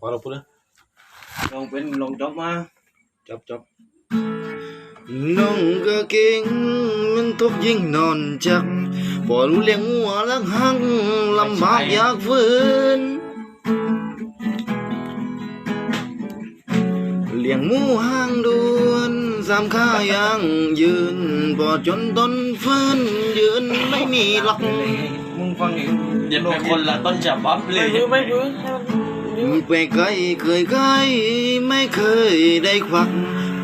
พอเราพูดนะลองเป็นลองจบมาจบจบน้องก็เก่งมันทุกยิ่งนอนจักพอรู้เลี้ยงหัวลักหักลำบากอยากฝืนเลี้ยงหมูห่างดวนสามขายังยืนพอจนต้นฟื้นยืนไม่มีหลักมึงฟังอีกเย็นเป็นคนละต้นฉบับเลไม่ยรู้ไม่รู้ ไปไกลเคยไกลไม่เคยได้ควัก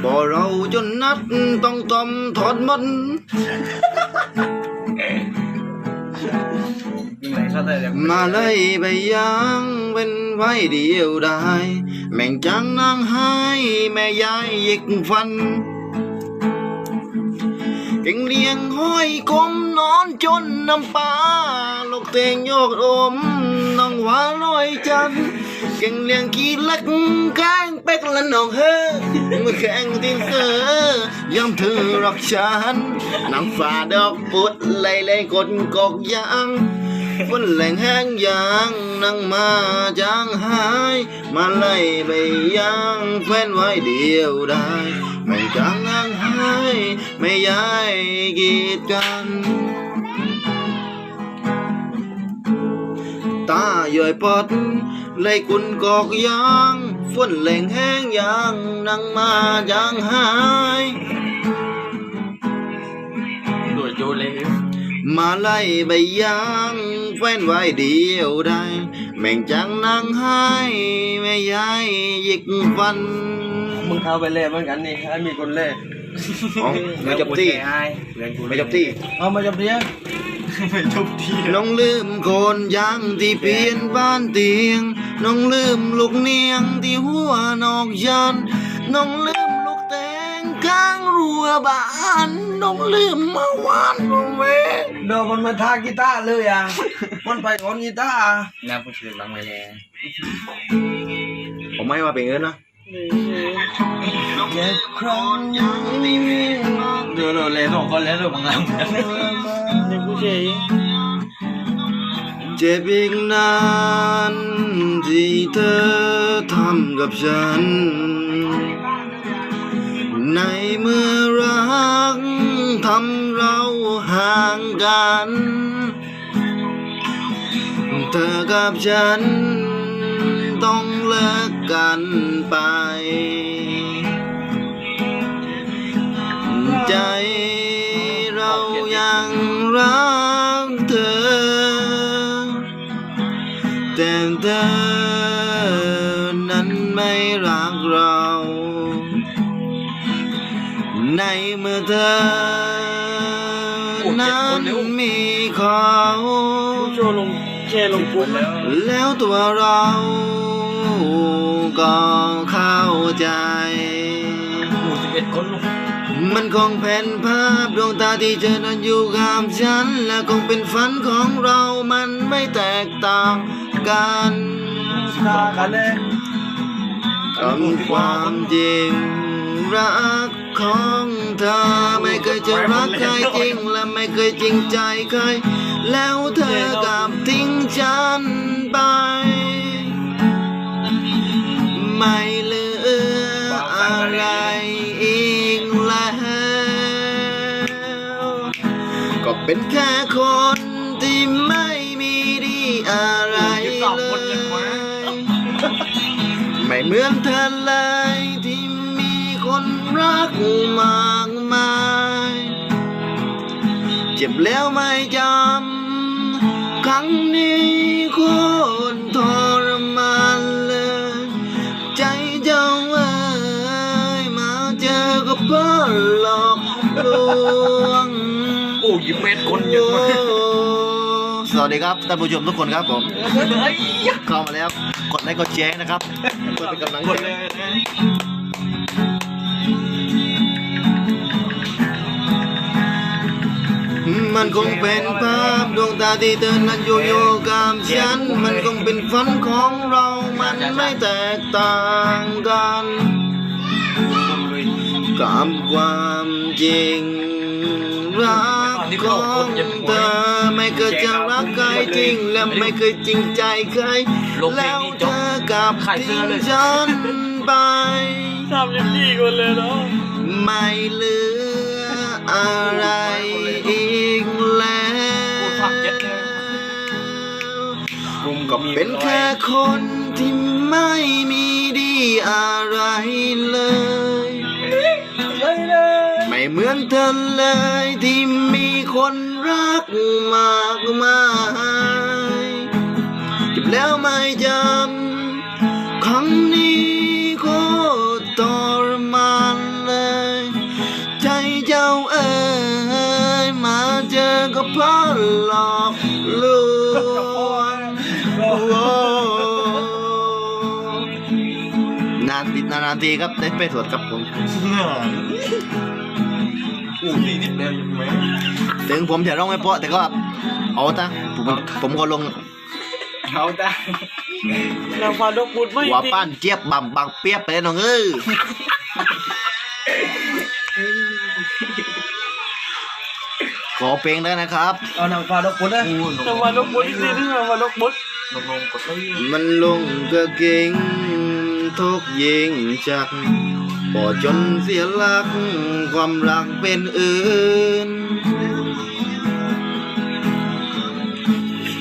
พอเราจนนัดต้องตอมถอดมันยังไงซะแต่เดี๋ยวมาเลยไปยังเป็นไว้เดียวได้ แม่งจังนางให้แม่ยายยิกฟันเก่งเลี้ยงห้อยกลมนอนจนน้ำปลาลูกเตงโยกอมน้องว่าลอยจันทร์เก่งเลี้ยงขี้ล็กแกงเป็กและน้องเฮมือแข็งทิ้งเสือยอมเธอรักฉันนางฟ้าดอกปุดไล่ไล่กดกอกยางฝนแหลงแห้งยางนังมาจางหาย มาไล่ไปยางแฟนไว้เดียวได้ ไม่จางนางหายไม่ย้ายกีดกันตาย่อยปอด ไล่กุนกอกยางฝนแหลงแห้งยางนั่งมาจางหายโดยโจเลยมาไล่ใบยางแฟนไว้เดียวได้ แม่งจังนางหายไม่ย้ายยิกฟัน มึงเข้าไปเล่เหมือนกันนี่ให้มีคนเล่อ๋อไม่จบที่ไม่จบที่เอามาจบที่ ไม่จบทีน้องลืมโคนยางที่เปลี่ยนบ้านเตียง น้องลืมลูกเนียงที่หัวนอกยัน น้องลืมลูกแตงข้างรั้วบ้าน น้องลืมเมื่อวานเวโดนมันมาทากีตาร์เลยอะ มันไปโอนกีตาร์น้าผู้ช่วยบังไว้แล้วผมไม่ว่าเป็นเงินนะ เจ็บครั้งยังไม่มีเดี๋ยวเราเลยสองคนแล้วเราบังเราเด็กผู้ชายเจ็บอีกนานที่เธอทำกับฉัน ในเมื่อรักทำเราห่างกัน เธอกับฉัน ต้องเลิกกันไป ใจเรายังรักเธอ แต่เธอนั้นไม่รักเรา ในเมื่อเธอนั้นมีเขาโชว์ลงแช่ลงปุ๊บแล้ว แล้วตัวเราก็เข้าใจ หมู่สิบเอ็ดคนลูกมันคงเป็นภาพดวงตาที่เธอนั้นอยู่กับฉัน และคงเป็นฝันของเรามันไม่แตกต่างกันตากันเลยคำความจริงรักของเธอไม่เคยจะรักใครจริงและไม่เคยจริงใจใคร แล้วเธอกลับทิ้งฉันไป ไม่เหลืออะไรอีกแล้ว ก็เป็นแค่คนที่ไม่มีดีอะไรเลยไม่เหมือนเธอเลยที่มีคนรักมากมาย เจ็บแล้วไม่จำ ครั้งนี้คนทรมานเลย ใจเจ้าเอ้ยมาเจอก็เพื่อหลอกลวงโอ้ยิบเม็ดคนเยอะมากสวัสดีครับท่านผู้ชมทุกคนครับผมเข้ามาแล้วกดไลค์กดแชร์นะครับเพื่อเป็นกำลังใจ มันคงเป็นภาพดวงตาที่เธอนั้นอยู่อยู่กับฉัน มันคงเป็นฝันของเรา มันไม่แตกต่างกันกับความจริงรักที่ขเข้าอคนงจะเธอไม่เคยจะรักใครจริง และไม่เคยจริงใจใคร แล้วเธอกลับทิ้งฉันไปทำอย่างนี้กันเลยเนาะไม่เหลืออะไรอีก ก็มีเป็นแค่คนที่ไม่มีดีอะไรเลยเลยเลย ไม่เหมือนเธอเลยที่มีคนรักมากมายเจ็บแล้วไม่จำานติดนานๆทีครับได้ไปตรวจกับผม อู้สี่สิบแล้วยังไม่ถึงผมจะร้องไม่เพราะแต่ก็เอาตะผมผมก็ลงเขาได้นางฟ้าดอกบุญไม่หัวจริงป้านเจี๊ยบบังบังเปียบไปเลยน้องเอ้ยขอเพลงได้นะครับเอานางฟ้าดอกพุธนะอู้ลงนางฟ้าดอกบุญอีกทีนึงนางฟ้าดอกบุญลงลงกดเลยมันลงก็เก่ง ทุกยิงจักพอจนเสียหลักความรักเป็นอื่น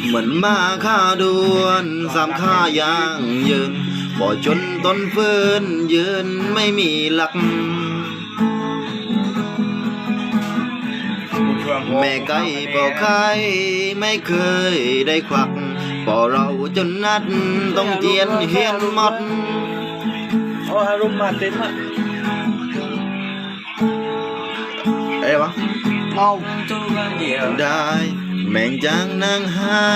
เหมือนมาค่าด่วนสามค่ายางยืนพอจนต้นเฟินยืนไม่มีหลัก แม่ไก่บอกใครไม่เคยได้ควักพอเราจนนัดต้องเทียนเฮียนหมด เอาอารมณ์มาเต็มอะเอ้วะเอาตัวเดียวได้แม่งจังนางให้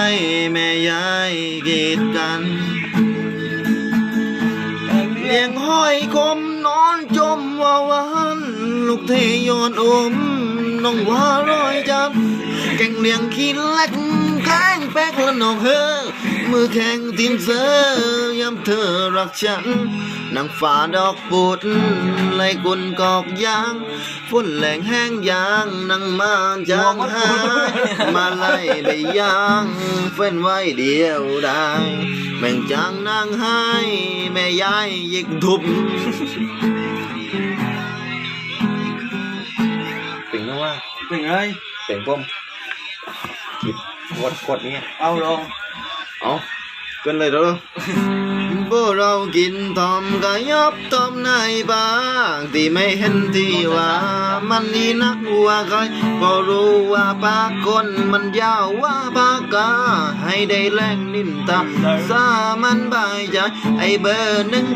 แม่ยายกีดกันเลี้ยงห้อยคมนอนจมว่าหวานลูกเทยอนอมน้องว่าร้อยจับแกงเลี้ยงขี้เล็กแกงแป๊กละน้องเฮอมือแข็งทิมเซอยามเธอรักฉัน นางฟ้าดอกปุดไล่กุนกอกยางฝนแหลงแห้งยางนางมาจางหามาไล่ใบยางเฟ้นไว้เดียวได้แม่งจางนางให้แม่ยายยิกทุบเป็นนะว่าเป็นไงเป็นป้มกดกดนี่เอาลองเอาเกินเลยเด้อ บ่เรากินทอมก็ยอบทอมในบางที่ไม่เห็นที่ว่า มันนี่นักวัวใครก็รู้ว่าปากคนมันยาวว่าปากกาให้ได้แรงนินตาสามันบายใจไอเบอร์หนึ่ง